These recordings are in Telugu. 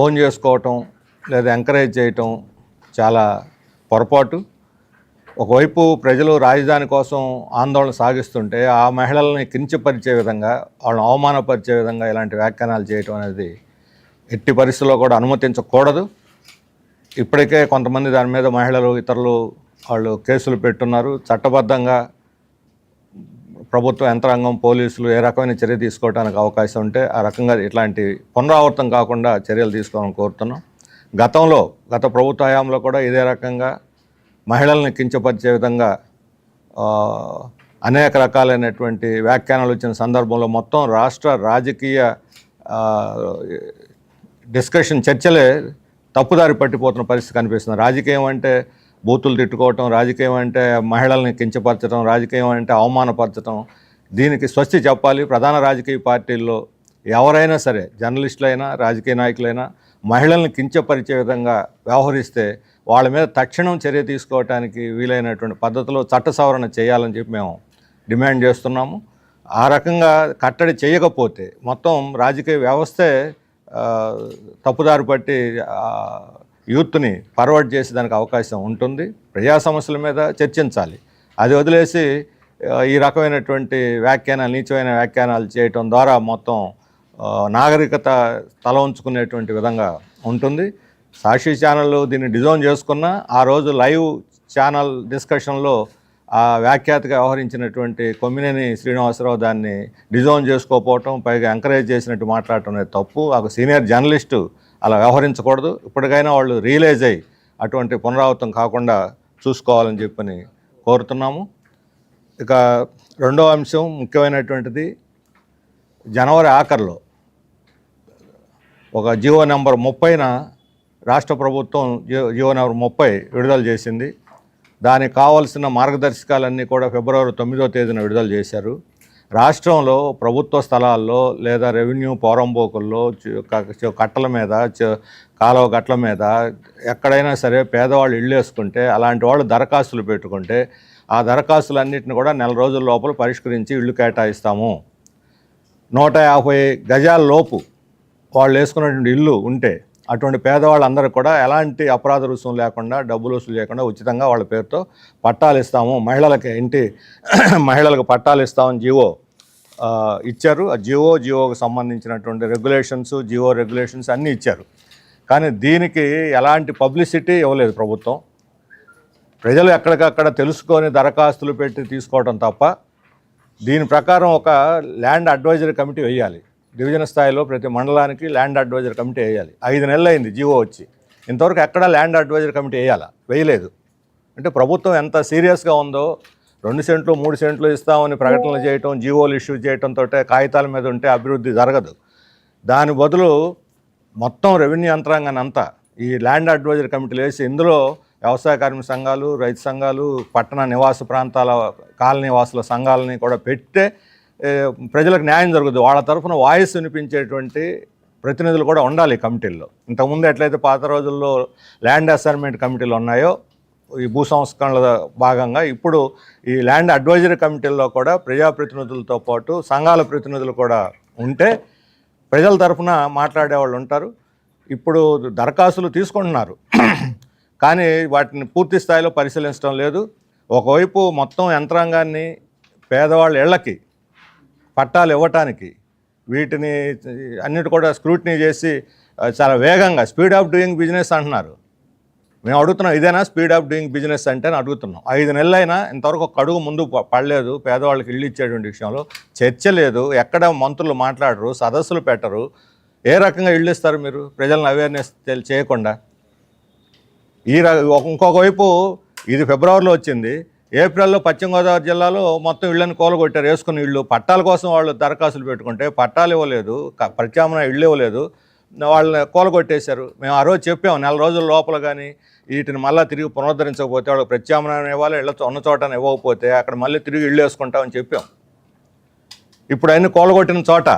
ఓన్ చేసుకోవటం లేదా ఎంకరేజ్ చేయటం చాలా పొరపాటు. ఒకవైపు ప్రజలు రాజధాని కోసం ఆందోళన సాగిస్తుంటే ఆ మహిళల్ని కించపరిచే విధంగా వాళ్ళని అవమానపరిచే విధంగా ఇలాంటి వ్యాఖ్యానాలు చేయటం అనేది ఎట్టి పరిస్థితుల్లో కూడా అనుమతించకూడదు. ఇప్పటికే కొంతమంది దాని మీద మహిళలు ఇతరులు వాళ్ళు కేసులు పెట్టున్నారు. చట్టబద్ధంగా ప్రభుత్వ యంత్రాంగం పోలీసులు ఏ రకమైన చర్య తీసుకోవడానికి అవకాశం ఉంటే ఆ రకంగా ఇట్లాంటి పునరావృతం కాకుండా చర్యలు తీసుకోవాలని కోరుతున్నాం. గతంలో గత ప్రభుత్వ హయాంలో కూడా ఇదే రకంగా మహిళల్ని కించపరిచే విధంగా అనేక రకాలైనటువంటి వ్యాఖ్యానాలు వచ్చిన సందర్భంలో మొత్తం రాష్ట్ర రాజకీయ డిస్కషన్ చర్చలే తప్పుదారి పట్టిపోతున్న పరిస్థితి కనిపిస్తుంది. రాజకీయం అంటే బూతులు తిట్టుకోవటం రాజకీయం అంటే మహిళల్ని కించపరచడం రాజకీయం అంటే అవమానపరచడం దీనికి స్వస్తి చెప్పాలి. ప్రధాన రాజకీయ పార్టీల్లో ఎవరైనా సరే జర్నలిస్టులైనా రాజకీయ నాయకులైనా మహిళల్ని కించపరిచే విధంగా వ్యవహరిస్తే వాళ్ళ మీద తక్షణం చర్య తీసుకోవడానికి వీలైనటువంటి పద్ధతిలో చట్ట సవరణ చేయాలని చెప్పి మేము డిమాండ్ చేస్తున్నాము. ఆ రకంగా కట్టడి చేయకపోతే మొత్తం రాజకీయ వ్యవస్థే తప్పుదారి పట్టి యూత్ని ఫార్వర్డ్ చేసే దానికి అవకాశం ఉంటుంది. ప్రజా సమస్యల మీద చర్చించాలి. అది వదిలేసి ఈ రకమైనటువంటి వ్యాఖ్యానాలు నీచమైన వ్యాఖ్యానాలు చేయటం ద్వారా మొత్తం నాగరికత తల ఉంచుకునేటువంటి విధంగా ఉంటుంది. సాక్షి ఛానల్ దీన్ని డిజైన్ చేసుకున్న ఆ రోజు లైవ్ ఛానల్ డిస్కషన్లో ఆ వ్యాఖ్యాతగా వ్యవహరించినటువంటి కొమ్మినేని శ్రీనివాసరావు దాన్ని డిజైన్ చేసుకోకపోవటం పైగా ఎంకరేజ్ చేసినట్టు మాట్లాడటం అనేది తప్పు. ఒక సీనియర్ జర్నలిస్టు అలా వ్యవహరించకూడదు. ఇప్పటికైనా వాళ్ళు రియలైజ్ అయ్యి అటువంటి పునరావృతం కాకుండా చూసుకోవాలని చెప్పని కోరుతున్నాము. ఇక రెండో అంశం ముఖ్యమైనటువంటిది జనవరి ఆఖరిలో ఒక జియో నెంబర్ ముప్పైన రాష్ట్ర ప్రభుత్వం జియో నెంబర్ ముప్పై విడుదల చేసింది. దానికి కావాల్సిన మార్గదర్శకాలన్నీ కూడా ఫిబ్రవరి తొమ్మిదో తేదీన విడుదల చేశారు. రాష్ట్రంలో ప్రభుత్వ స్థలాల్లో లేదా రెవెన్యూ పోరంబోకుల్లో కట్టల మీద కాలువ గట్ల మీద ఎక్కడైనా సరే పేదవాళ్ళు ఇళ్ళు వేసుకుంటే అలాంటి వాళ్ళు దరఖాస్తులు పెట్టుకుంటే ఆ దరఖాస్తులన్నింటిని కూడా నెల రోజుల లోపల పరిష్కరించి ఇళ్ళు కేటాయిస్తాము. నూట యాభై గజాల లోపు వాళ్ళు వేసుకున్నటువంటి ఇల్లు ఉంటే అటువంటి పేదవాళ్ళందరూ కూడా ఎలాంటి అపరాధ రుసుము లేకుండా డబ్బులు వసూలు లేకుండా ఉచితంగా వాళ్ళ పేరుతో పట్టాలు ఇస్తాము. మహిళలకి ఇంటి మహిళలకు పట్టాలు ఇస్తామని జీవో. ఇచ్చారు. ఆ జియో జియోకి సంబంధించినటువంటి రెగ్యులేషన్స్ జియో రెగ్యులేషన్స్ అన్నీ ఇచ్చారు. కానీ దీనికి ఎలాంటి పబ్లిసిటీ ఇవ్వలేదు ప్రభుత్వం. ప్రజలు ఎక్కడికక్కడ తెలుసుకొని దరఖాస్తులు పెట్టి తీసుకోవడం తప్ప దీని ప్రకారం ఒక ల్యాండ్ అడ్వైజరీ కమిటీ వేయాలి. డివిజన్ స్థాయిలో ప్రతి మండలానికి ల్యాండ్ అడ్వైజరీ కమిటీ వేయాలి. ఐదు నెలలు అయింది జీవో వచ్చి. ఇంతవరకు ఎక్కడ ల్యాండ్ అడ్వైజరీ కమిటీ వేయాలా? వేయలేదు. అంటే ప్రభుత్వం ఎంత సీరియస్గా ఉందో రెండు సెంట్లు మూడు సెంట్లు ఇస్తామని ప్రకటనలు చేయటం జీవోలు ఇష్యూ చేయటంతో కాగితాల మీద ఉంటే అభివృద్ధి జరగదు. దాని బదులు మొత్తం రెవెన్యూ యంత్రాంగాన్ని అంతా ఈ ల్యాండ్ అడ్వైజరీ కమిటీలు వేసి ఇందులో వ్యవసాయ కార్మిక సంఘాలు రైతు సంఘాలు పట్టణ నివాస ప్రాంతాల కాలనీ వాసుల సంఘాలని కూడా ఏ, ప్రజలకు న్యాయం జరుగుతుంది వాళ్ళ తరఫున వాయిస్ వినిపించేటువంటి ప్రతినిధులు కూడా ఉండాలి కమిటీల్లో. ఇంతకుముందు ఎట్లయితే పాత రోజుల్లో ల్యాండ్ అసైన్మెంట్ కమిటీలు ఉన్నాయో ఈ భూ సంస్కరణల భాగంగా ఇప్పుడు ఈ ల్యాండ్ అడ్వైజరీ కమిటీల్లో కూడా ప్రజాప్రతినిధులతో పాటు సంఘాల ప్రతినిధులు కూడా ఉంటే ప్రజల తరఫున మాట్లాడే వాళ్ళు ఉంటారు. ఇప్పుడు దరఖాస్తులు తీసుకుంటున్నారు. కానీ వాటిని పూర్తి స్థాయిలో పరిశీలించడం లేదు. ఒకవైపు మొత్తం యంత్రాంగాన్ని పేదవాళ్ళ ఇళ్ళకి పట్టాలు ఇవ్వటానికి వీటిని అన్నిటి కూడా స్క్రూటినీ చేసి చాలా వేగంగా స్పీడ్ ఆఫ్ డూయింగ్ బిజినెస్ అంటున్నారు. మేము అడుగుతున్నాం ఇదేనా స్పీడ్ ఆఫ్ డూయింగ్ బిజినెస్ అంటే? అని అడుగుతున్నాం. ఐదు నెలలైనా ఇంతవరకు ఒక అడుగు ముందు పడలేదు. పేదవాళ్ళకి ఇల్లు ఇచ్చేటువంటి విషయంలో చర్చ లేదు. ఎక్కడ మంత్రులు మాట్లాడరు సదస్సులు పెట్టరు. ఏ రకంగా ఇల్లు ఇస్తారు మీరు? ప్రజలను అవేర్నెస్ చేయకుండా. ఈ ర- ఇంకొక వైపు ఇది ఫిబ్రవరిలో వచ్చింది. ఏప్రిల్లో పశ్చిమ గోదావరి జిల్లాలో మొత్తం ఇళ్ళని కోలగొట్టారు. వేసుకున్న ఇళ్ళు. పట్టాల కోసం వాళ్ళు దరఖాస్తులు పెట్టుకుంటే పట్టాలు ఇవ్వలేదు. ప్రత్యామ్నాయ ఇళ్ళు ఇవ్వలేదు. వాళ్ళని కూలగొట్టేశారు. మేము ఆ రోజు చెప్పాము నెల రోజుల లోపల కానీ వీటిని మళ్ళీ తిరిగి పునరుద్ధరించకపోతే వాళ్ళకి ప్రత్యామ్నాయం ఇవ్వాలి ఇళ్ళ ఉన్న చోట ఇవ్వకపోతే అక్కడ మళ్ళీ తిరిగి ఇళ్ళు వేసుకుంటామని చెప్పాం. ఇప్పుడు అవన్నీ కూలగొట్టిన చోట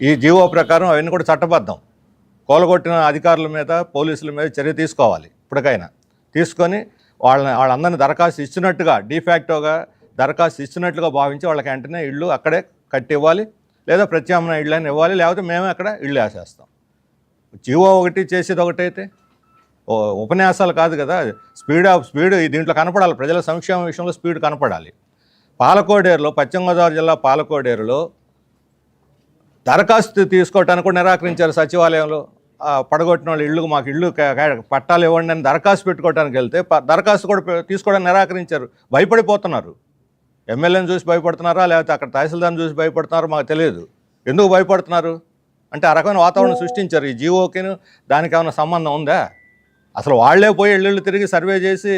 ఈ జీవో ప్రకారం అవన్నీ కూడా చట్టబద్ధం. కూలగొట్టిన అధికారుల మీద పోలీసుల మీద చర్య తీసుకోవాలి ఇప్పటికైనా. తీసుకొని వాళ్ళని వాళ్ళందరినీ దరఖాస్తు ఇచ్చినట్టుగా డిఫాక్టోగా దరఖాస్తు ఇచ్చినట్లుగా భావించి వాళ్ళకి వెంటనే ఇళ్ళు అక్కడే కట్టి ఇవ్వాలి లేదా ప్రత్యామ్నాయ ఇళ్ళని ఇవ్వాలి లేకపోతే మేమే అక్కడ ఇళ్ళు వేసేస్తాం. జీవో ఒకటి చేసేది ఒకటైతే? ఓ ఉపన్యాసాలు కాదు కదా. స్పీడ్ ఆఫ్ స్పీడ్ దీంట్లో కనపడాలి. ప్రజల సంక్షేమ విషయంలో స్పీడ్ కనపడాలి. పాలకోడేరులో పశ్చిమ గోదావరి జిల్లా పాలకోడేరులో దరఖాస్తు తీసుకోవటానికి కూడా నిరాకరించారు సచివాలయంలో. పడగొట్టిన వాళ్ళు ఇళ్ళు మాకు ఇళ్ళు పట్టాలు ఇవ్వండి అని దరఖాస్తు పెట్టుకోవడానికి వెళ్తే దరఖాస్తు కూడా తీసుకోవడానికి నిరాకరించారు. భయపడిపోతున్నారు. ఎమ్మెల్యేని చూసి భయపడుతున్నారా? లేకపోతే అక్కడ తహసీల్దార్ని చూసి భయపడుతున్నారో మాకు తెలియదు. ఎందుకు భయపడుతున్నారు? అంటే ఆ రకమైన వాతావరణం సృష్టించారు. ఈ జీవోకిను దానికి ఏమైనా సంబంధం ఉందా? అసలు వాళ్ళే పోయి ఇళ్ళు తిరిగి సర్వే చేసి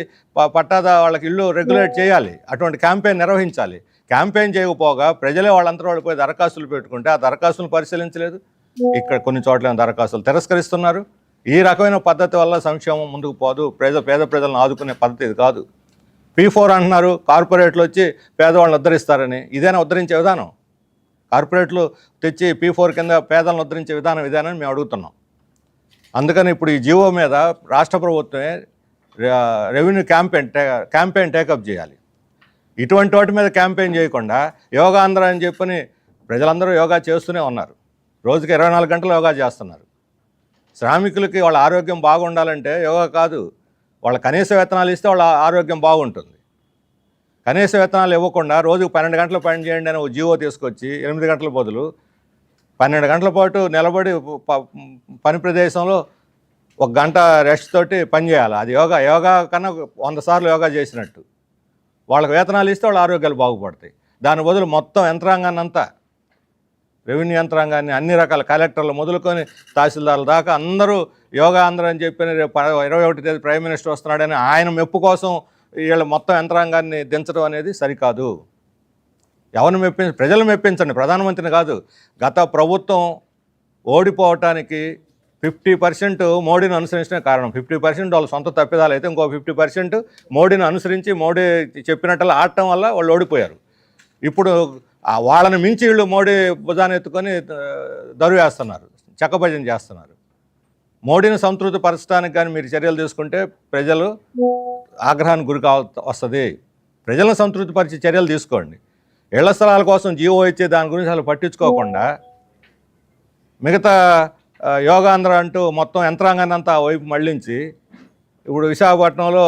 పట్టాదా వాళ్ళకి ఇల్లు రెగ్యులేట్ చేయాలి. అటువంటి క్యాంపెయిన్ నిర్వహించాలి. క్యాంపెయిన్ చేయకపోగా ప్రజలే వాళ్ళంతా వాళ్ళు పోయి దరఖాస్తులు పెట్టుకుంటే ఆ దరఖాస్తులు పరిశీలించలేదు. ఇక్కడ కొన్ని చోట్ల దరఖాస్తులు తిరస్కరిస్తున్నారు. ఈ రకమైన పద్ధతి వల్ల సంక్షేమం ముందుకు పోదు. పేద పేద ప్రజలను ఆదుకునే పద్ధతి ఇది కాదు. పీ ఫోర్ అంటున్నారు. కార్పొరేట్లు వచ్చి పేదవాళ్ళని ఉద్ధరిస్తారని. ఇదేనా ఉద్ధరించే విధానం? కార్పొరేట్లు తెచ్చి పీ ఫోర్ కింద పేదలను ఉద్ధరించే విధానం ఇదేనని మేము అడుగుతున్నాం. అందుకని ఇప్పుడు ఈ జీవో మీద రాష్ట్ర ప్రభుత్వమే రెవెన్యూ క్యాంపెయిన్ క్యాంపెయిన్ టేకప్ చేయాలి. ఇటువంటి వాటి మీద క్యాంపెయిన్ చేయకుండా యోగాంధ్ర అని చెప్పని ప్రజలందరూ యోగా చేస్తూనే ఉన్నారు. రోజుకి ఇరవై నాలుగు గంటలు యోగా చేస్తున్నారు. శ్రామికులకి వాళ్ళ ఆరోగ్యం బాగుండాలంటే యోగా కాదు. వాళ్ళ కనీస వేతనాలు ఇస్తే వాళ్ళ ఆరోగ్యం బాగుంటుంది. కనీస వేతనాలు ఇవ్వకుండా రోజుకు పన్నెండు గంటలు పని చేయండి అని ఒక జీవో తీసుకొచ్చి ఎనిమిది గంటల బదులు పన్నెండు గంటల పాటు నిలబడి ప- పని ప్రదేశంలో ఒక గంట రెస్ట్ తోటి పని చేయాలి. అది యోగా యోగా కన్నా వంద సార్లు యోగా చేసినట్టు. వాళ్ళకి వేతనాలు ఇస్తే వాళ్ళ ఆరోగ్యాలు బాగుపడతాయి. దాని బదులు మొత్తం యంత్రాంగాన్ని అంతా రెవెన్యూ యంత్రాంగాన్ని అన్ని రకాల కలెక్టర్లు మొదలుకొని తహసీల్దార్ల దాకా అందరూ యోగా అందరం అని చెప్పి రేపు ఇరవై ఒకటి తేదీ ప్రైమ్ మినిస్టర్ వస్తున్నాడని ఆయన మెప్పు కోసం వీళ్ళ మొత్తం యంత్రాంగాన్ని దించడం అనేది సరికాదు. ఎవరిని మెప్పించ ప్రజలు మెప్పించండి. ప్రధానమంత్రిని కాదు. గత ప్రభుత్వం ఓడిపోవటానికి ఫిఫ్టీ పర్సెంట్ మోడీని అనుసరించిన కారణం. ఫిఫ్టీ పర్సెంట్ వాళ్ళ సొంత తప్పిదాలు అయితే ఇంకో ఫిఫ్టీ పర్సెంట్ మోడీని అనుసరించి మోడీ చెప్పినట్లు ఆడటం వల్ల వాళ్ళు ఓడిపోయారు. ఇప్పుడు వాళ్ళని మించి వీళ్ళు మోడీ భుజాన్ని ఎత్తుకొని దరివేస్తున్నారు దరువు వేస్తున్నారు. చక్కభజన చేస్తున్నారు. మోడీని సంతృప్తి పరచడానికి కానీ మీరు చర్యలు తీసుకుంటే ప్రజలు ఆగ్రహానికి గురి కావ వస్తుంది. ప్రజలను సంతృప్తిపరిచే చర్యలు తీసుకోండి. ఇళ్ళ స్థలాల కోసం జీవో ఇచ్చే దాని గురించి అసలు పట్టించుకోకుండా మిగతా యోగాంధ్ర అంటూ మొత్తం యంత్రాంగాన్ని అంతా వైపు మళ్ళించి ఇప్పుడు విశాఖపట్నంలో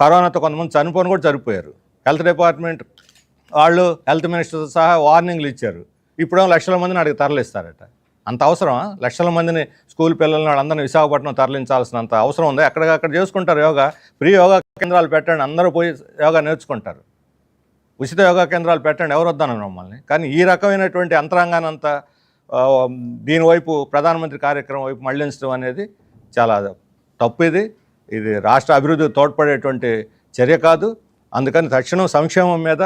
కరోనాతో కొంతమంది చనిపోని కూడా చనిపోయారు హెల్త్ డిపార్ట్మెంట్ వాళ్ళు హెల్త్ మినిస్టర్ సహా వార్నింగ్లు ఇచ్చారు. ఇప్పుడేమో లక్షల మందిని అడిగి తరలిస్తారట. అంత అవసరమా? లక్షల మందిని స్కూల్ పిల్లల్ని వాళ్ళందరినీ విశాఖపట్నం తరలించాల్సినంత అవసరం ఉంది? ఎక్కడికక్కడ చేసుకుంటారు యోగా? ఫ్రీ యోగా కేంద్రాలు పెట్టండి అందరూ పోయి యోగా నేర్చుకుంటారు. ఉచిత యోగా కేంద్రాలు పెట్టండి ఎవరు వద్దాను మమ్మల్ని? కానీ ఈ రకమైనటువంటి యంత్రాంగాన్ని దీనివైపు ప్రధానమంత్రి కార్యక్రమం వైపు మళ్ళించడం అనేది చాలా తప్పు ఇది ఇది రాష్ట్ర అభివృద్ధికి తోడ్పడేటువంటి చర్య కాదు. అందుకని తక్షణం సంక్షేమం మీద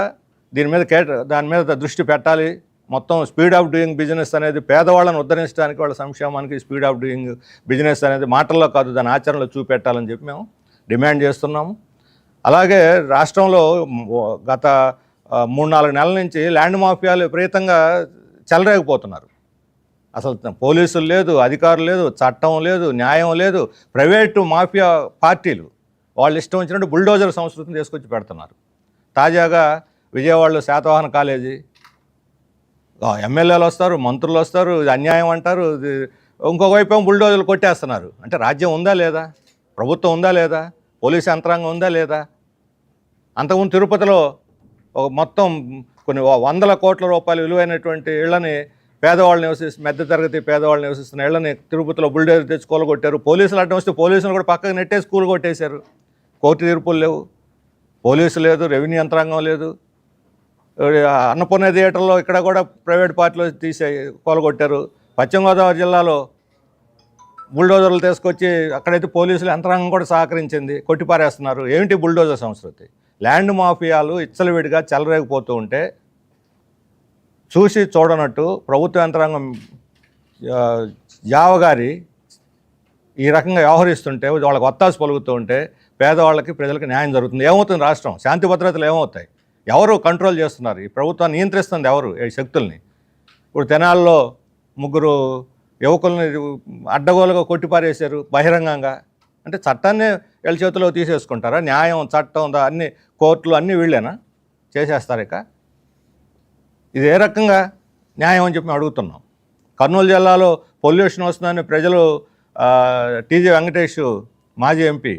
దీని మీద కేట దాని మీద దృష్టి పెట్టాలి. మొత్తం స్పీడ్ ఆఫ్ డూయింగ్ బిజినెస్ అనేది పేదవాళ్ళని ఉద్ధరించడానికి వాళ్ళ సంక్షేమానికి స్పీడ్ ఆఫ్ డూయింగ్ బిజినెస్ అనేది మాటల్లో కాదు దాని ఆచరణలో చూపెట్టాలని చెప్పి మేము డిమాండ్ చేస్తున్నాము. అలాగే రాష్ట్రంలో గత మూడు నాలుగు నెలల నుంచి ల్యాండ్ మాఫియాలు విపరీతంగా చెలరేగిపోతున్నారు. అసలు పోలీసులు లేదు అధికారులు లేదు చట్టం లేదు న్యాయం లేదు ప్రైవేటు మాఫియా పార్టీలు వాళ్ళు ఇష్టం వచ్చినట్టు బుల్డోజర్ సంస్కృతిని తీసుకొచ్చి పెడుతున్నారు. తాజాగా విజయవాడలో శాతవాహన కాలేజీ ఎమ్మెల్యేలు వస్తారు మంత్రులు వస్తారు అన్యాయం అంటారు ఇది ఇంకొక వైపు ఏమో బుల్డోజర్లు కొట్టేస్తున్నారు. అంటే రాజ్యం ఉందా లేదా? ప్రభుత్వం ఉందా లేదా? పోలీస్ యంత్రాంగం ఉందా లేదా? అంతకుముందు తిరుపతిలో ఒక మొత్తం కొన్ని వందల కోట్ల రూపాయలు విలువైనటువంటి ఇళ్ళని పేదవాళ్ళు నివసిస్తు మధ్య తరగతి పేదవాళ్ళు నివసిస్తున్న ఇళ్ళని తిరుపతిలో బుల్డోజర్ తెచ్చి కొట్టారు పోలీసులు అడ్డం వస్తే పోలీసులు కూడా పక్కకు నెట్టేసి కూలు కొట్టేశారు కోర్టు తీర్పులు లేవు. పోలీసు లేదు రెవెన్యూ యంత్రాంగం లేదు. అన్నపూర్ణ థియేటర్లో ఇక్కడ కూడా ప్రైవేట్ పార్టీలో తీసే కోలగొట్టారు పశ్చిమ గోదావరి జిల్లాలో బుల్డోజర్లు తీసుకొచ్చి అక్కడైతే పోలీసులు యంత్రాంగం కూడా సహకరించింది కొట్టిపారేస్తున్నారు. ఏమిటి బుల్డోజర్ సంస్కృతి? ల్యాండ్ మాఫియాలు ఇచ్చలవిడిగా చెలరేగిపోతూ ఉంటే చూసి చూడనట్టు ప్రభుత్వ యంత్రాంగం జావగారి ఈ రకంగా వ్యవహరిస్తుంటే వాళ్ళకి ఒత్తాసు పలుకుతూ ఉంటే పేదవాళ్ళకి ప్రజలకు న్యాయం జరుగుతుంది. ఏమవుతుంది రాష్ట్రం? శాంతి భద్రతలు ఏమవుతాయి? ఎవరు కంట్రోల్ చేస్తున్నారు? ఈ ప్రభుత్వాన్ని నియంత్రిస్తుంది ఎవరు? ఈ శక్తుల్ని. ఇప్పుడు తెనాల్లో ముగ్గురు యువకుల్ని అడ్డగోలుగా కొట్టిపారేశారు బహిరంగంగా. అంటే చట్టాన్ని వీళ్ళ చేతిలో తీసేసుకుంటారా? న్యాయం చట్టం అన్ని కోర్టులు అన్నీ వీళ్ళేనా? చేసేస్తారు ఇక. ఇది ఏ రకంగా న్యాయం అని చెప్పి మేము అడుగుతున్నాం. కర్నూలు జిల్లాలో పొల్యూషన్ వస్తుందని ప్రజలు టీజీ వెంకటేష్ మాజీ ఎంపీ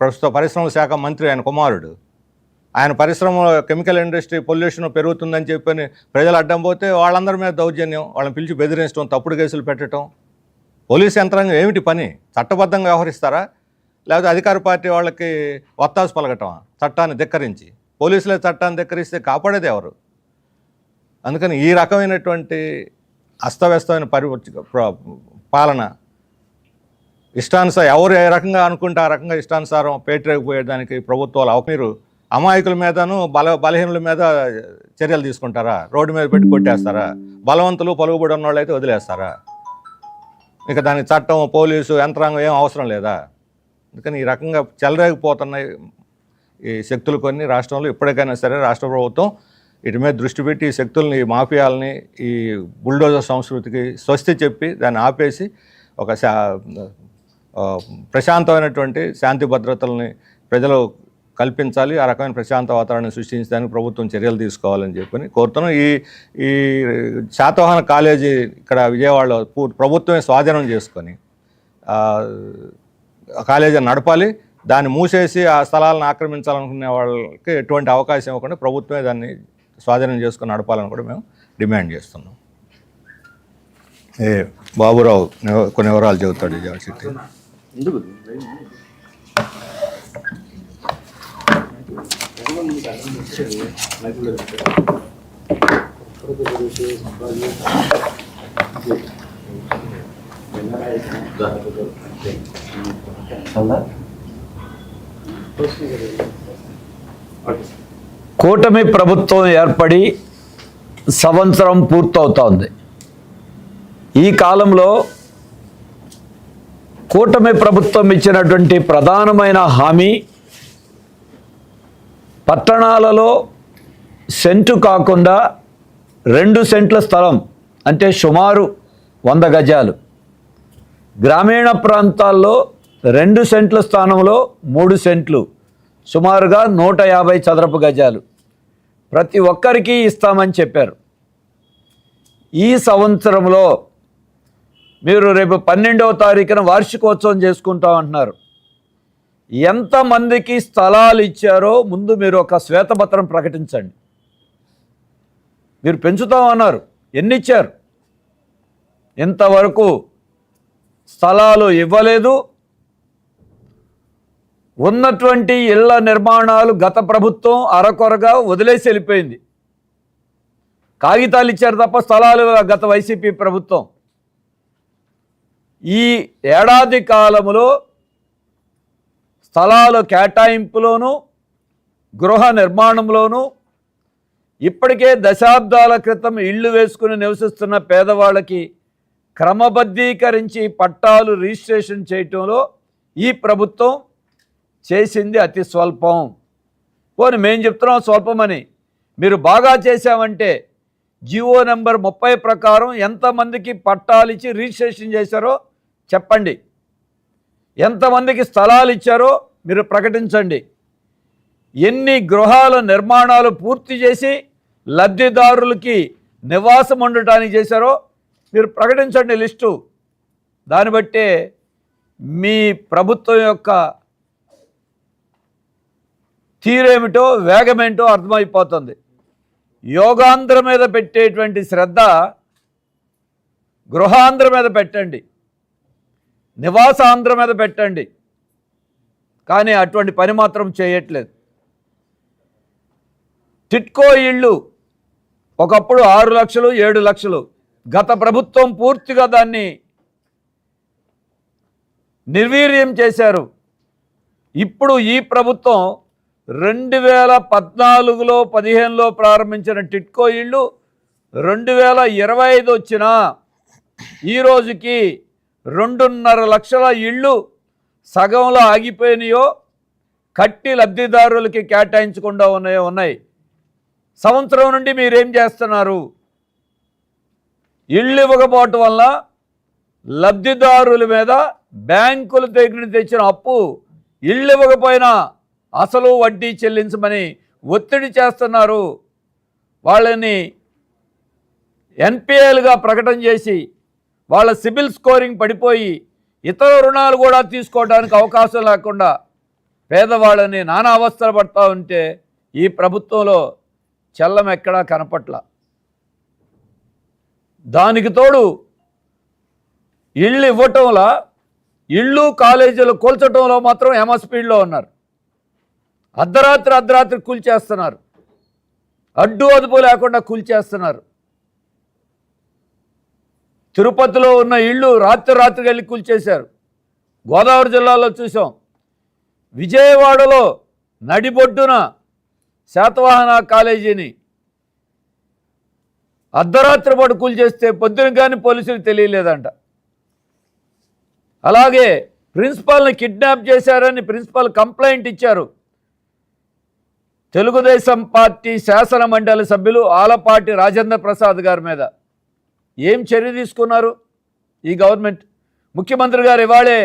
ప్రస్తుత పరిశ్రమల శాఖ మంత్రి ఆయన కుమారుడు ఆయన పరిశ్రమ కెమికల్ ఇండస్ట్రీ పొల్యూషన్ పెరుగుతుందని చెప్పని ప్రజలు అడ్డం పోతే వాళ్ళందరి మీద దౌర్జన్యం వాళ్ళని పిలిచి బెదిరించడం తప్పుడు కేసులు పెట్టడం. పోలీస్ యంత్రాంగం ఏమిటి పని? చట్టబద్ధంగా వ్యవహరిస్తారా? లేకపోతే అధికార పార్టీ వాళ్ళకి వత్తాసు పలకటమా? చట్టాన్ని ధిక్కరించి. పోలీసులే చట్టాన్ని ధిక్కరిస్తే కాపాడేది ఎవరు? అందుకని ఈ రకమైనటువంటి అస్తవ్యస్తమైన పరి పాలన ఇష్టానుసారం ఎవరు ఏ రకంగా అనుకుంటే ఆ రకంగా ఇష్టానుసారం పేటరేకపోయేదానికి ప్రభుత్వాలు అవ- మీరు అమాయకుల మీదను బల బలహీనుల మీద చర్యలు తీసుకుంటారా? రోడ్డు మీద పెట్టి కొట్టేస్తారా? బలవంతులు పలుకుబడి ఉన్న వాళ్ళు అయితే వదిలేస్తారా? ఇక దానికి చట్టం పోలీసు యంత్రాంగం ఏం అవసరం లేదా? అందుకని ఈ రకంగా చెలరేగిపోతున్నాయి ఈ శక్తులు కొన్ని రాష్ట్రంలో. ఇప్పటికైనా సరే రాష్ట్ర ప్రభుత్వం వీటి మీద దృష్టి పెట్టి ఈ శక్తుల్ని ఈ మాఫియాలని ఈ బుల్డోజర్ సంస్కృతికి స్వస్తి చెప్పి దాన్ని ఆపేసి ఒక శా ప్రశాంతమైనటువంటి శాంతి భద్రతల్ని ప్రజలు కల్పించాలి ఆ రకమైన ప్రశాంత వాతావరణం సృష్టించడానికి ప్రభుత్వం చర్యలు తీసుకోవాలని చెప్పని కోరుతున్నాం. ఈ ఈ శాతవాహన కాలేజీ ఇక్కడ విజయవాడలో ప్రభుత్వమే స్వాధీనం చేసుకొని కాలేజీ నడపాలి. దాన్ని మూసేసి ఆ స్థలాలను ఆక్రమించాలనుకునే వాళ్ళకి ఎటువంటి అవకాశం ఇవ్వకుండా ప్రభుత్వమే దాన్ని స్వాధీనం చేసుకొని నడపాలని కూడా మేము డిమాండ్ చేస్తున్నాం. ఏ బాబురావు కొన్ని వివరాలు చెబుతాడు విజయవాడ కూటమి ప్రభుత్వం ఏర్పడి సంవత్సరం పూర్తవుతోంది. ఈ కాలంలో కూటమి ప్రభుత్వం ఇచ్చినటువంటి ప్రధానమైన హామీ పట్టణాలలో సెంటు కాకుండా రెండు సెంట్ల స్థలం అంటే సుమారు వంద గజాలు. గ్రామీణ ప్రాంతాల్లో రెండు సెంట్ల స్థానంలో మూడు సెంట్లు సుమారుగా నూట యాభై చదరపు గజాలు. ప్రతి ఒక్కరికి ఇస్తామని చెప్పారు. ఈ సంవత్సరంలో మీరు రేపు పన్నెండవ తారీఖున వార్షికోత్సవం చేసుకుంటామంటున్నారు. ఎంతమందికి స్థలాలు ఇచ్చారో ముందు మీరు ఒక శ్వేతపత్రం ప్రకటించండి. మీరు పెంచుతామన్నారు ఎన్ని ఇచ్చారు ఇంతవరకు స్థలాలు ఇవ్వలేదు? ఉన్నటువంటి ఇళ్ళ నిర్మాణాలు గత ప్రభుత్వం అరకొరగా వదిలేసి వెళ్ళిపోయింది. కాగితాలు ఇచ్చారు తప్ప స్థలాలు గత వైసీపీ ప్రభుత్వం. ఈ ఏడాది కాలములో స్థలాల కేటాయింపులోను గృహ నిర్మాణంలోనూ ఇప్పటికే దశాబ్దాల క్రితం ఇళ్ళు వేసుకుని నివసిస్తున్న పేదవాళ్ళకి క్రమబద్ధీకరించి పట్టాలు రిజిస్ట్రేషన్ చేయటంలో ఈ ప్రభుత్వం చేసింది అతి స్వల్పం. పోనీ మేము చెప్తున్నాం స్వల్పమని. మీరు బాగా చేశామంటే జియో నెంబర్ ముప్పై ప్రకారం ఎంతమందికి పట్టాలు ఇచ్చి రిజిస్ట్రేషన్ చేశారో చెప్పండి. ఎంతమందికి స్థలాలు ఇచ్చారో మీరు ప్రకటించండి. ఎన్ని గృహాల నిర్మాణాలు పూర్తి చేసి లబ్ధిదారులకి నివాసం ఉండటానికి చేశారో మీరు ప్రకటించండి లిస్టు. దాన్ని బట్టే మీ ప్రభుత్వం యొక్క తీరేమిటో వేగమేంటో అర్థమైపోతుంది. యోగాంధ్ర మీద పెట్టేటువంటి శ్రద్ధ గృహాంధ్ర మీద పెట్టండి. నివాస ఆంధ్ర మీద పెట్టండి. కానీ అటువంటి పని మాత్రం చేయట్లేదు. టిట్కో ఇళ్ళు ఒకప్పుడు ఆరు లక్షలు ఏడు లక్షలు. గత ప్రభుత్వం పూర్తిగా దాన్ని నిర్వీర్యం చేశారు. ఇప్పుడు ఈ ప్రభుత్వం రెండు వేల పద్నాలుగులో పదిహేనులో ప్రారంభించిన టిట్కో ఇళ్ళు రెండు వేల ఇరవై ఐదు వచ్చిన ఈ రోజుకి రెండున్నర లక్షల ఇళ్ళు సగంలో ఆగిపోయినాయో కట్టి లబ్ధిదారులకి కేటాయించకుండా ఉన్నాయో ఉన్నాయి. సంవత్సరం నుండి మీరేం చేస్తున్నారు? ఇళ్ళు ఇవ్వకపోవటం వల్ల లబ్ధిదారుల మీద బ్యాంకుల దగ్గర తెచ్చిన అప్పు ఇళ్ళు ఇవ్వకపోయినా అసలు వడ్డీ చెల్లించమని ఒత్తిడి చేస్తున్నారు. వాళ్ళని ఎన్పిఎల్గా ప్రకటన చేసి వాళ్ళ సిబిల్ స్కోరింగ్ పడిపోయి ఇతర రుణాలు కూడా తీసుకోవడానికి అవకాశం లేకుండా పేదవాళ్ళని నానా అవస్థలు పడతా ఉంటే ఈ ప్రభుత్వంలో చెల్లం ఎక్కడా కనపట్ల. దానికి తోడు ఇళ్ళు ఇవ్వటంలో ఇళ్ళు కాలేజీలు కూల్చడంలో మాత్రం ఎమ స్పీడ్లో ఉన్నారు. అర్ధరాత్రి అర్ధరాత్రి కూల్చేస్తున్నారు అడ్డు అదుపు లేకుండా కూల్చేస్తున్నారు తిరుపతిలో ఉన్న ఇళ్ళు రాత్రి రాత్రి వెళ్ళి కూల్చేశారు. గోదావరి జిల్లాలో చూసాం. విజయవాడలో నడిబొడ్డున శాతవాహన కాలేజీని అర్ధరాత్రి పాటు కూల్చేస్తే పొద్దున కానీ పోలీసులు తెలియలేదంట. అలాగే ప్రిన్సిపాల్ని కిడ్నాప్ చేశారని ప్రిన్సిపాల్ కంప్లైంట్ ఇచ్చారు. తెలుగుదేశం పార్టీ శాసన మండలి సభ్యులు ఆలపాటి రాజేంద్ర ప్రసాద్ గారి మీద. ఏం చర్య తీసుకున్నారు ఈ గవర్నమెంట్? ముఖ్యమంత్రి గారు ఇవాళే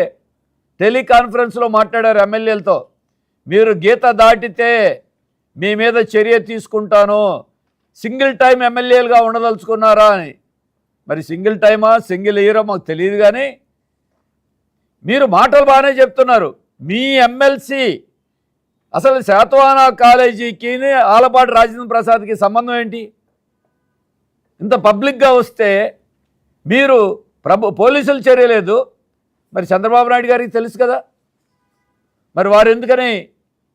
టెలికాన్ఫరెన్స్లో మాట్లాడారు ఎమ్మెల్యేలతో. మీరు గీత దాటితే మీ మీద చర్య తీసుకుంటాను. సింగిల్ టైం ఎమ్మెల్యేలుగా ఉండదలుచుకున్నారా అని. మరి సింగిల్ టైమా సింగిల్ ఇయరో మాకు తెలియదు కానీ మీరు మాటలు బాగానే చెప్తున్నారు. మీ ఎమ్మెల్సీ అసలు శాతవాహన కాలేజీకి ఆలపాటి రాజేంద్ర ప్రసాద్కి సంబంధం ఏంటి? ఇంత పబ్లిక్గా వస్తే మీరు ప్రభు పోలీసులు చర్యలేదు మరి చంద్రబాబు నాయుడు గారికి తెలుసు కదా. మరి వారు ఎందుకని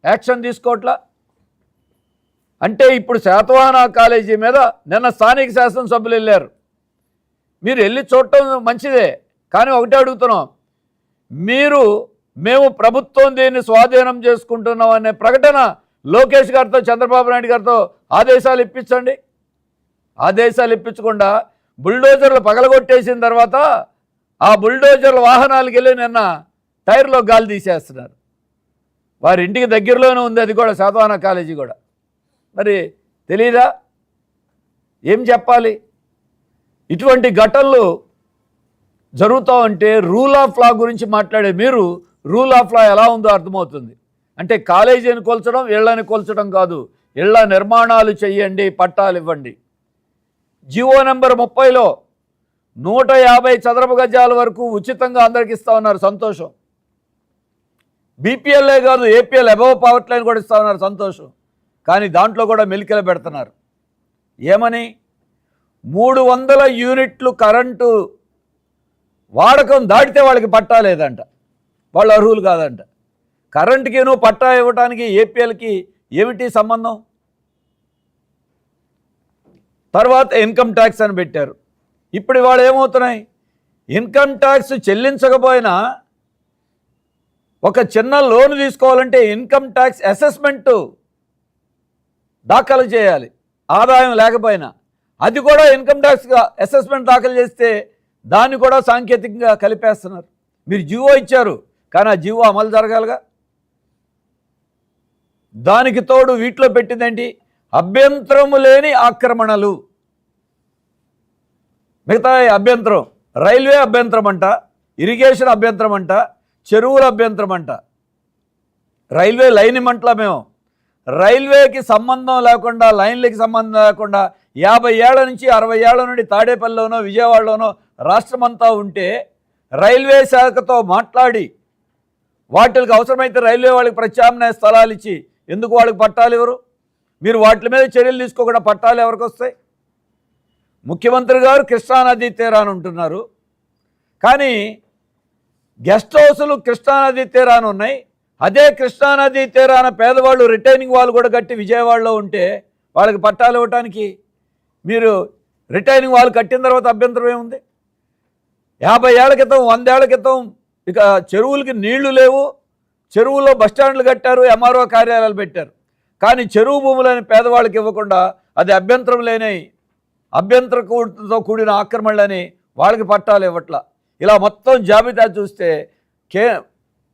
యాక్షన్ తీసుకోవట్లా? అంటే ఇప్పుడు శాతవాహన కాలేజీ మీద నిన్న స్థానిక శాసనసభ్యులు వెళ్ళారు. మీరు వెళ్ళి చూడటం మంచిదే కానీ ఒకటే అడుగుతున్నాం. మీరు మేము ప్రభుత్వం దీన్ని స్వాధీనం చేసుకుంటున్నాం అనే ప్రకటన లోకేష్ గారితో చంద్రబాబు నాయుడు గారితో ఆదేశాలు ఇప్పించండి. ఆదేశాలు ఇప్పించకుండా బుల్డోజర్లు పగలగొట్టేసిన తర్వాత ఆ బుల్డోజర్ల వాహనాలకు వెళ్ళి నిన్న టైర్లో గాలి తీసేస్తున్నారు. వారి ఇంటికి దగ్గరలోనే ఉంది అది కూడా సాధారణ కాలేజీ కూడా. మరి తెలీదా? ఏం చెప్పాలి? ఇటువంటి ఘటనలు జరుగుతూ ఉంటే రూల్ ఆఫ్ లా గురించి మాట్లాడే మీరు రూల్ ఆఫ్ లా ఎలా ఉందో అర్థమవుతుంది. అంటే కాలేజీని కొల్చడం ఇళ్ళని కొల్చడం కాదు. ఇళ్ళ నిర్మాణాలు చెయ్యండి పట్టాలు ఇవ్వండి. జివో నెంబర్ ముప్పైలో నూట యాభై చదరపు గజాల వరకు ఉచితంగా అందరికి ఇస్తా ఉన్నారు సంతోషం. బీపీఎల్ఏ కాదు ఏపీఎల్ అబవ్ పవర్ లైన్ కూడా ఇస్తా ఉన్నారు సంతోషం. కానీ దాంట్లో కూడా మెలికలు పెడుతున్నారు. ఏమని? మూడు వందల యూనిట్లు కరెంటు వాడకం దాటితే వాళ్ళకి పట్టా లేదంట. వాళ్ళు అర్హులు కాదంట. కరెంటుకిను పట్టా ఇవ్వడానికి ఏపీఎల్కి ఏమిటి సంబంధం? తర్వాత ఇన్కమ్ ట్యాక్స్ అని పెట్టారు. ఇప్పుడు వాళ్ళు ఏమవుతున్నాయి? ఇన్కమ్ ట్యాక్స్ చెల్లించకపోయినా ఒక చిన్న లోన్ తీసుకోవాలంటే ఇన్కమ్ ట్యాక్స్ అసెస్మెంటు దాఖలు చేయాలి. ఆదాయం లేకపోయినా. అది కూడా ఇన్కమ్ ట్యాక్స్ అసెస్మెంట్ దాఖలు చేస్తే దాన్ని కూడా సాంకేతికంగా కలిపేస్తున్నారు. మీరు జీవో ఇచ్చారు కానీ ఆ జీవో అమలు జరగాలిగా? దానికి తోడు వీటిలో పెట్టిందేంటి? అభ్యంతరము లేని ఆక్రమణలు. మిగతా అభ్యంతరం రైల్వే అభ్యంతరం అంట ఇరిగేషన్ అభ్యంతరం అంట చెరువుల అభ్యంతరం అంట రైల్వే లైన్ ఇమ్మంట్లా మేము. రైల్వేకి సంబంధం లేకుండా లైన్లకి సంబంధం లేకుండా యాభై ఏళ్ళ నుంచి అరవై ఏళ్ళ నుండి తాడేపల్లిలోనో విజయవాడలోనో రాష్ట్రమంతా ఉంటే రైల్వే శాఖతో మాట్లాడి వాటికి అవసరమైతే రైల్వే వాళ్ళకి ప్రత్యామ్నాయ స్థలాలు ఇచ్చి ఎందుకు వాళ్ళకి పట్టాలి ఎవరు మీరు వాటి మీద చర్యలు తీసుకోకుండా పట్టాలు ఎవరికి వస్తాయి? ముఖ్యమంత్రి గారు కృష్ణానదీ తీరాన ఉంటున్నారు. కానీ గెస్ట్ హౌసులు కృష్ణానదీ తీరాన ఉన్నాయి. అదే కృష్ణానదీ తీరాన పేదవాళ్ళు రిటైనింగ్ వాళ్ళు కూడా కట్టి విజయవాడలో ఉంటే వాళ్ళకి పట్టాలు ఇవ్వటానికి మీరు రిటైనింగ్ వాళ్ళు కట్టిన తర్వాత అభ్యంతరం ఏముంది? యాభై ఏళ్ళ క్రితం వందేళ్ళ క్రితం ఇక చెరువులకి నీళ్ళు లేవు. చెరువుల్లో బస్టాండ్లు కట్టారు ఎంఆర్ఓ కార్యాలయాలు పెట్టారు. కానీ చెరువు భూములని పేదవాళ్ళకి ఇవ్వకుండా అది అభ్యంతరం లేని అభ్యంతరంతో కూడిన ఆక్రమణలని వాళ్ళకి పట్టాలు ఇవ్వట్ల. ఇలా మొత్తం జాబితా చూస్తే కే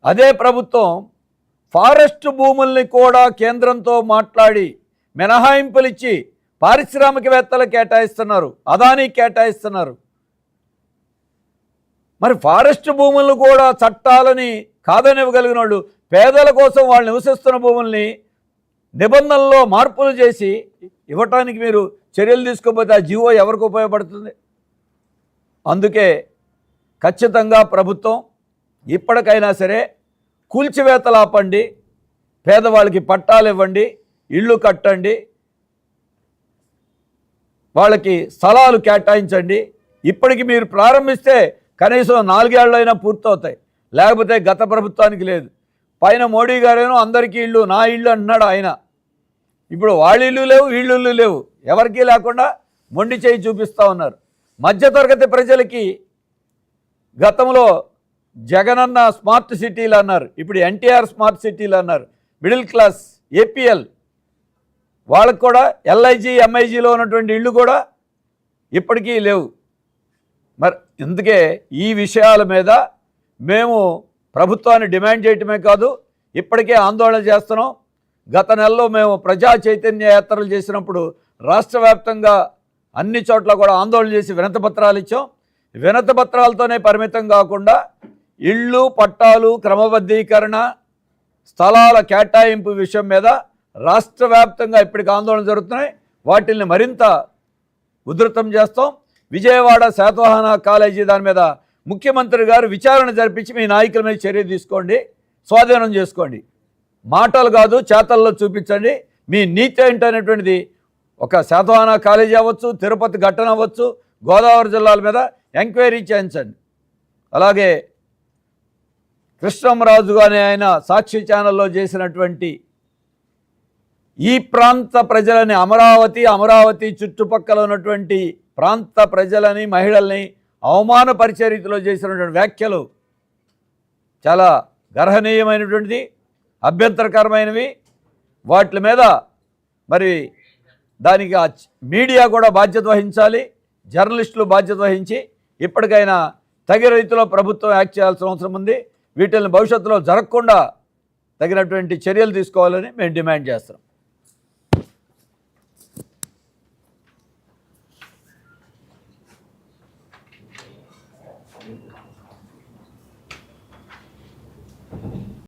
అదే ప్రభుత్వం ఫారెస్ట్ భూముల్ని కూడా కేంద్రంతో మాట్లాడి మినహాయింపులు ఇచ్చి పారిశ్రామికవేత్తలు కేటాయిస్తున్నారు అదానీ కేటాయిస్తున్నారు. మరి ఫారెస్ట్ భూములను కూడా చట్టాలని కాదనివ్వగలిగిన వాళ్ళు పేదల కోసం వాళ్ళు నివసిస్తున్న భూముల్ని నిబంధనల్లో మార్పులు చేసి ఇవ్వటానికి మీరు చర్యలు తీసుకోకపోతే ఆ జీవో ఎవరికి ఉపయోగపడుతుంది? అందుకే ఖచ్చితంగా ప్రభుత్వం ఇప్పటికైనా సరే కూల్చివేతలు ఆపండి పేదవాళ్ళకి పట్టాలు ఇవ్వండి ఇళ్ళు కట్టండి వాళ్ళకి స్థలాలు కేటాయించండి. ఇప్పటికి మీరు ప్రారంభిస్తే కనీసం నాలుగేళ్ళైనా పూర్తవుతాయి. లేకపోతే గత ప్రభుత్వానికి లేదు. పైన మోడీ గారేనో అందరికీ ఇల్లు నా ఇల్లు అంటున్నాడు ఆయన. ఇప్పుడు వాళ్ళ ఇల్లు లేవు వీళ్ళ లేవు. ఎవరికీ లేకుండా మొండి చేయి చూపిస్తూ ఉన్నారు. మధ్యతరగతి ప్రజలకి గతంలో జగనన్న స్మార్ట్ సిటీలు అన్నారు. ఇప్పుడు ఎన్టీఆర్ స్మార్ట్ సిటీలు అన్నారు. Middle class APL. వాళ్ళకు కూడా ఎల్ఐజీ ఎంఐజీలో ఉన్నటువంటి ఇళ్ళు కూడా ఇప్పటికీ లేవు. మరి అందుకే ఈ విషయాల మీద మేము ప్రభుత్వాన్ని డిమాండ్ చేయటమే కాదు ఇప్పటికే ఆందోళన చేస్తున్నాం. గత నెలలో మేము ప్రజా చైతన్య యాత్రలు చేసినప్పుడు రాష్ట్ర వ్యాప్తంగా అన్ని చోట్ల కూడా ఆందోళన చేసి వినతపత్రాలు ఇచ్చాం. వినతపత్రాలతోనే పరిమితం కాకుండా ఇళ్ళు పట్టాలు క్రమబద్ధీకరణ స్థలాల కేటాయింపు విషయం మీద రాష్ట్ర వ్యాప్తంగా ఇప్పటికి ఆందోళన జరుగుతున్నాయి. వాటిల్ని మరింత ఉధృతం చేస్తాం. విజయవాడ శాతవాహన కాలేజీ దాని మీద ముఖ్యమంత్రి గారు విచారణ జరిపించి మీ నాయకుల మీద చర్య తీసుకోండి స్వాధీనం చేసుకోండి. మాటలు కాదు చేతల్లో చూపించండి. మీ నీతి ఏంటనేటువంటిది ఒక శాతవాహన కాలేజీ అవ్వచ్చు తిరుపతి ఘటన అవ్వచ్చు గోదావరి జిల్లాల మీద ఎంక్వైరీ చేయించండి. అలాగే కృష్ణంరాజు అనే ఆయన సాక్షి ఛానల్లో చేసినటువంటి ఈ ప్రాంత ప్రజలని అమరావతి అమరావతి చుట్టుపక్కల ఉన్నటువంటి ప్రాంత ప్రజలని మహిళల్ని అవమానపరిచే రీతిలో చేసినటువంటి వ్యాఖ్యలు చాలా గర్హనీయమైనటువంటిది అభ్యంతరకరమైనవి. వాటి మీద మరి దానికి మీడియా కూడా బాధ్యత వహించాలి జర్నలిస్టులు బాధ్యత వహించి ఇప్పటికైనా తగిన రీతిలో ప్రభుత్వం యాక్ట్ చేయాల్సిన అవసరం ఉంది. వీటిని భవిష్యత్తులో జరగకుండా తగినటువంటి చర్యలు తీసుకోవాలని మేము డిమాండ్ చేస్తున్నాం.